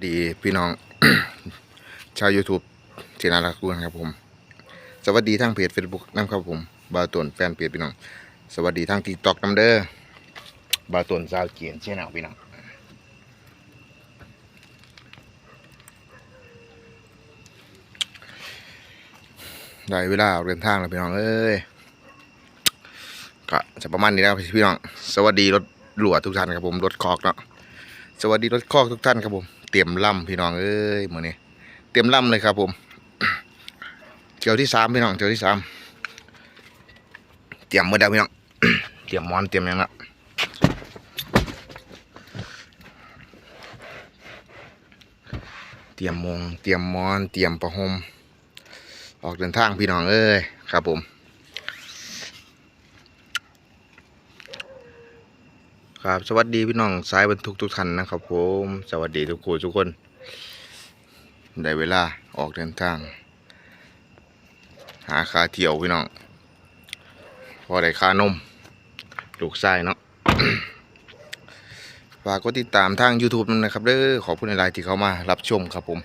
สดีพี่น้อง ชาว YouTube ทีน่ารักทุกคนครับผม สวัสดีทางเพจ Facebook น้ำครับผมบาตวนแฟนเพจพี่น้อง สวัสดีทาง TikTok น้ำเด้อบาตวนซาวเกียนเช่นเอาพี่น้องได้เวลาออกเดินทางแล้วพี่น้องเอ้ยก็จะประมาณนี้แล้วพี่น้อง สวัสดีรถหลวทุกท่านครับผมรถคอกเนาะสวัสดีรถคอกทุกท่านครับผม เตรียมล่ำพี่น้องเอ้ยมือนี้เตรียมล่ำเลยครับ ผมเที่ยวที่สามพี่น้องเที่ยวที่สามเตรียมเมื่อใดพี่น้องเตรียมมอนเตรียมยังละเตรียมมงเตรียมมอน เตรียมประหมออกเดินทางพี่น้องเอ้ยครับผม ครับสวัสดีพี่น้องสายบรรทุกทุกท่านนะครับผมสวัสดีทุกคนทุกคนได้เวลาออกเดินทาง หาคาเที่ยวพี่น้องพอได้คานมลูกไส้เนาะฝากกดติดตามทาง YouTube นะครับเด้อขอบคุณหลายๆที่เข้ามารับชมครับผม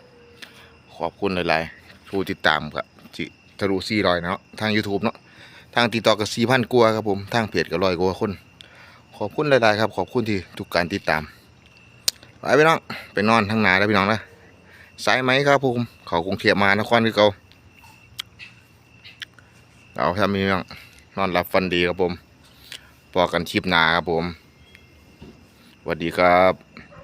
ขอบคุณหลายๆผู้ติดตามครับจิทะลุสี่รอยเนาะทาง YouTube เนาะทางติดต่อกับสี่พันกว่าครับผมทางเพจก็ร้อยกว่าคน ขอบคุณหลายๆครับ ขอบคุณที่ทุกการติดตามไปพี่น้องไปนอนทางนาแล้วพี่น้องนะสายไหมครับผมเขากรุงเทพมานครคือเก่าเอาทำมีน้องนอนหลับฟันดีครับผมพอกันชิปนาครับผมสวัสดีครับ